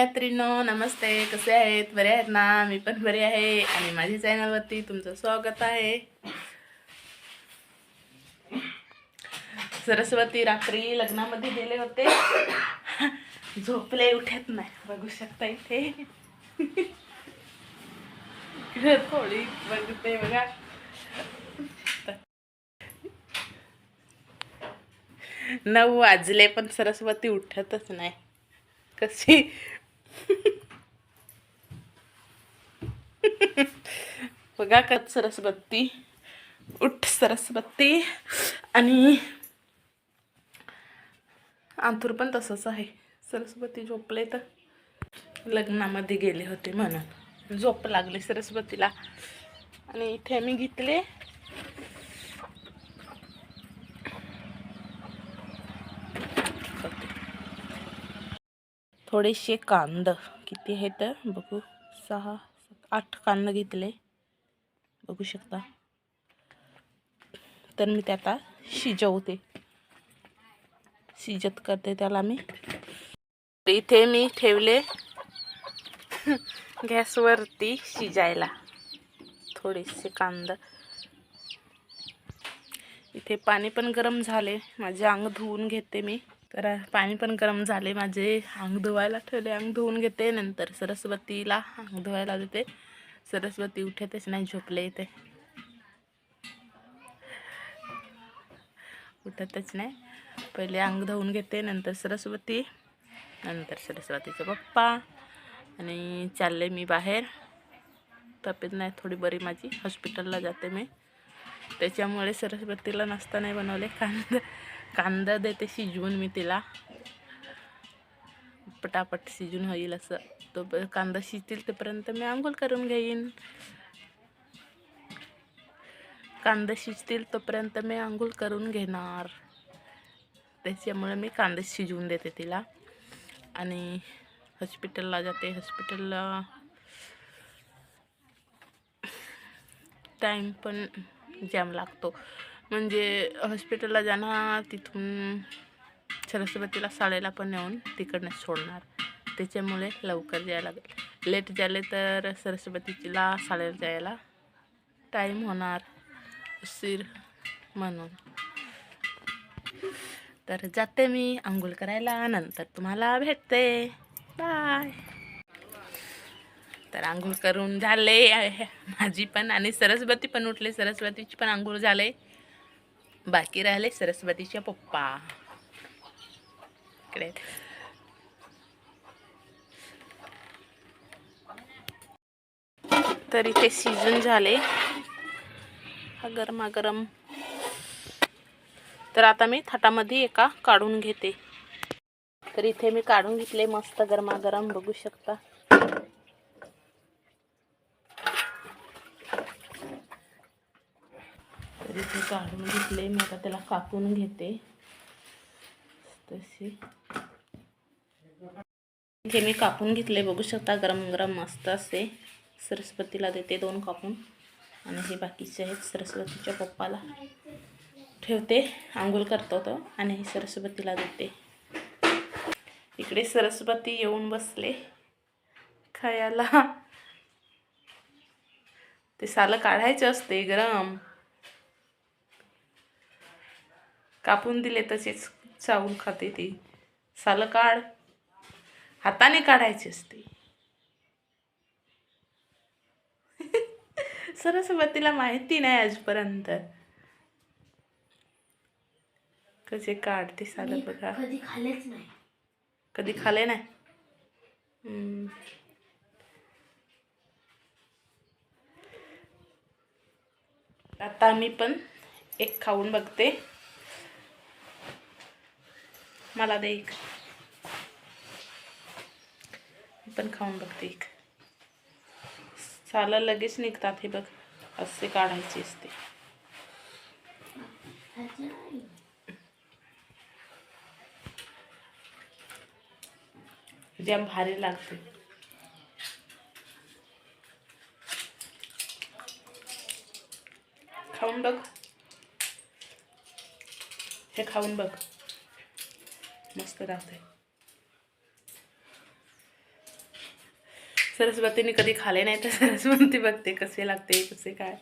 मैत्रिणो नमस्ते. कसे आहेत? बरे आहेत ना? मी पण बरे आहे. आणि माझ्या चॅनलवरती तुमचं स्वागत आहे. सरस्वती रात्री लग्नामध्ये गेले होते. झोपले उठत नाही. बघू शकता इथे. थोडी बघते बघा. नऊ वाजले पण सरस्वती उठतच नाही. कशी बघा का सरस्वती उठ सरस्वती आणि आंथूर पण तसंच आहे. सरस्वती झोपले तर लग्नामध्ये गेले होते म्हणून. झोप लागली सरस्वतीला. आणि इथे मी घेतले थोडेसे कांद. किती आहेत बघू. सहा आठ कांद घेतले. बघू शकता. तर मी ते आता शिजवते. शिजत करते त्याला मी. इथे मी ठेवले गॅसवरती शिजायला थोडेसे कांदा. इथे पाणी पण गरम झाले. माझे अंग धुवून घेते मी. तर पाणी पण गरम झाले. माझे अंग धुवायला ठेवले. अंग धुवून घेते. नंतर सरस्वतीला अंग धुवायला देते. सरस्वती उठतच नाही झोपले इथे. उठतच नाही. पहिले अंग धुवून घेते. नंतर सरस्वती नंतर सरस्वतीचा पप्पा आणि चालले मी बाहेर. तब्येत नाही थोडी बरी माझी. हॉस्पिटलला जाते मी. त्याच्यामुळे सरस्वतीला नाश्ता नाही बनवले. कांदा कांदा देते शिजवून मी तिला. पटापट शिजून होईल असं. तो प- कांदा शिजतील तोपर्यंत मी आंघोळ करून घेईन. कांदा शिजतील तोपर्यंत मी आंघोळ करून घेणार. त्याच्यामुळे मी कांदे शिजवून देते तिला. आणि हॉस्पिटलला जाते. हॉस्पिटलला टाईम पण जाम लागतो. म्हणजे हॉस्पिटलला जाणार तिथून सरस्वतीला शाळेला पण नेऊन तिकडनं सोडणार. त्याच्यामुळे लवकर जायला लागेल. लेट झाले तर सरस्वतीला शाळेला जायला टाईम होणार उशीर म्हणून. तर जाते मी आंघोळ करायला नंतर तुम्हाला भेटते. बाय तर आंघोळ करून झाले. माझी पण आणि सरस्वती पण उठले. सरस्वतीची पण आंघोळ झाले. बाकी राहिले सरस्वतीच्या पप्पा. इकडे. तर इथे सीजन झाले. हा गरमागरम. तर आता मी थाटामध्ये एका काढून घेते. तर इथे मी काढून घेतले मस्त गरमागरम बघू शकता तर इथे काढून घेतले. मी आता त्याला कापून घेते. तसे इथे मी कापून घेतले. बघू शकता गरम गरम मस्त असे. सरस्वतीला देते दोन कापून. आणि हे बाकीचे आहेत. सरस्वतीच्या पप्पाला ठेवते. आंघोळ करतो तो. आणि हे सरस्वतीला देते. इकडे सरस्वती येऊन बसले. खायला. ते सालं काढायचे असते. गरम. कापून दिले तसेच चावून खाते ती. सालं काढ. हाताने काढायची असते. सरस्वतीला माहिती नाही आजपर्यंत. कसे काढते सालं बघा. कधी खाल्लेच नाही. कधी खाले नाही. आता मी पण एक खाऊन बघते. मला दे एक. पण खाऊन बघते एक. साला लगेच निघतात हे बघ. असे काढायचे असते. खायचं जाम भारी लागते. खाऊन बघ. हे खाऊन बघ. मस्त राहते सरस्वतीने कधी खाले नाही तर सरस्वती बघते कसे लागते कसे काय.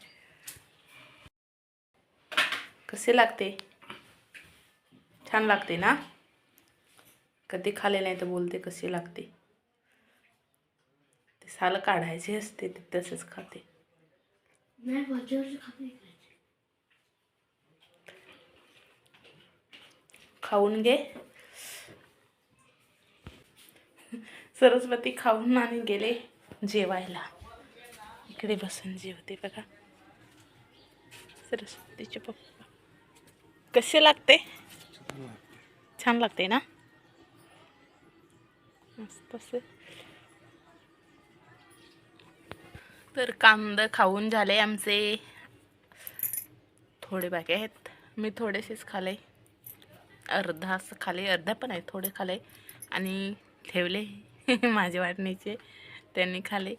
कसे लागते. छान लागते ना. कधी खाले नाही तर बोलते कसे लागते. ते साल काढायचे असते ते तसेच खाते. खाऊन घे. सरस्वती खाऊन आणि गेले जेवायला. इकडे बसून जेवते बघा. सरस्वतीचे पप्पा. कसे लागते? छान लागते ना? मस्त असे तर कांद खाऊन झाले आमचे. थोडे बाकी आहेत. मी थोडेसेच खाले. अर्धा असं खाले. अर्धा पण आहे थोडे खाले. आणि ठेवले माझे वाटणीचे. त्यांनी खाले.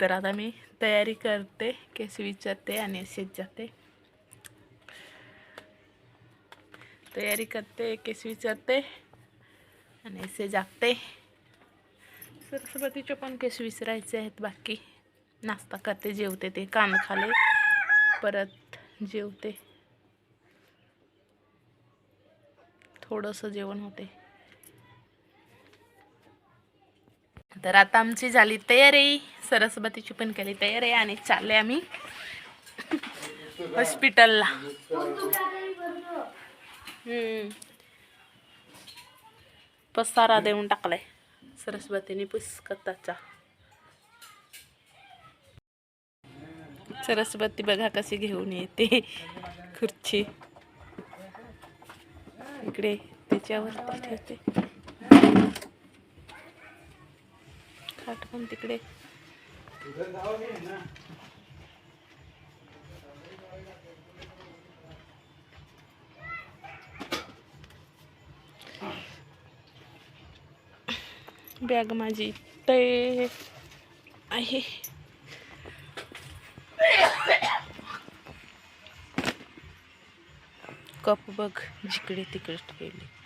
तर आता मी तयारी करते केस विचारते आणि असेच जाते. तयारी करते केस विचारते आणि असे जागते. सरस्वतीचे पण केस विसरायचे आहेत बाकी नाश्ता करते जेवते ते कान खाले परत जेवते. थोडंसं जेवण होते. तर आता आमची झाली तयारी. सरस्वतीची पण केली तयारी आणि चालले आम्ही हॉस्पिटलला पसारा देऊन टाकलाय. सरस्वतीने पुस्तकाचा सरस्वती बघा कशी घेऊन येते. खुर्ची. इकडे त्याच्यावरती ठेवते. खाट तिकडे. बॅग माझी ते आहे. कप बघ जिकडे तिकडे ठेवली.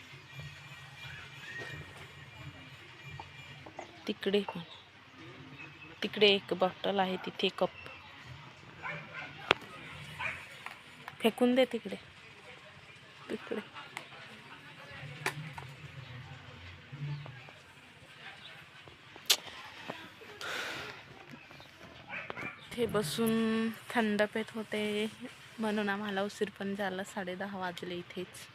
तिकडे पण. तिकडे एक बॉटल आहे तिथे कप फेकून दे तिकडे. तिकडे. ते बसून थंड पेत होते. म्हणून आम्हाला उशीर पण झाला. साडे दहा वाजले इथेच.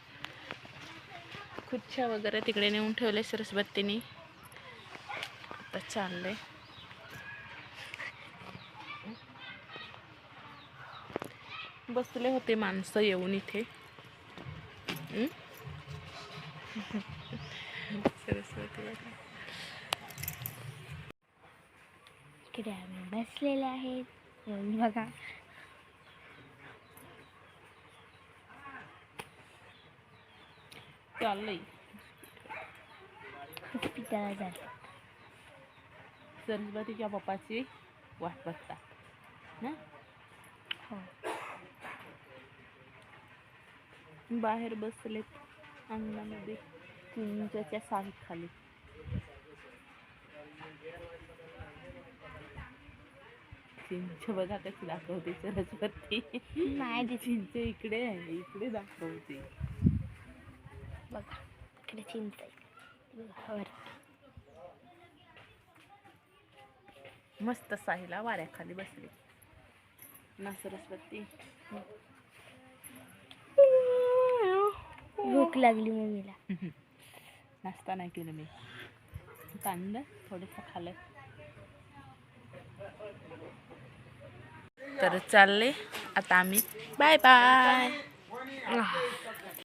खुर्च्या वगैरे तिकडे नेऊन ठेवले सरस्वतीने. आता चालले. बसले होते माणसं येऊन इथे. इकडे आम्ही बसलेले आहेत. येऊन बघा. चाललंय. हॉस्पिटलला जातो सरस्वतीच्या पप्पाची वाट बघतात ना? हो. बाहेर बसलेत अंगणामध्ये चिंचच्या सावलीत खाली चिंच बघा कशी दाखवते सरस्वती नाही चिंच इकडे आहे इकडे दाखवते. बघा इकडे चिंच आहे. बघा, वरती. मस्त साईला वाऱ्याखाली बसली. ना सरस्वती भूक लागली मम्मीला. नाश्ता नाही केलं मी. कांदा थोडंसं खाल्लं. तर चालले. आता आम्ही. Bye bye.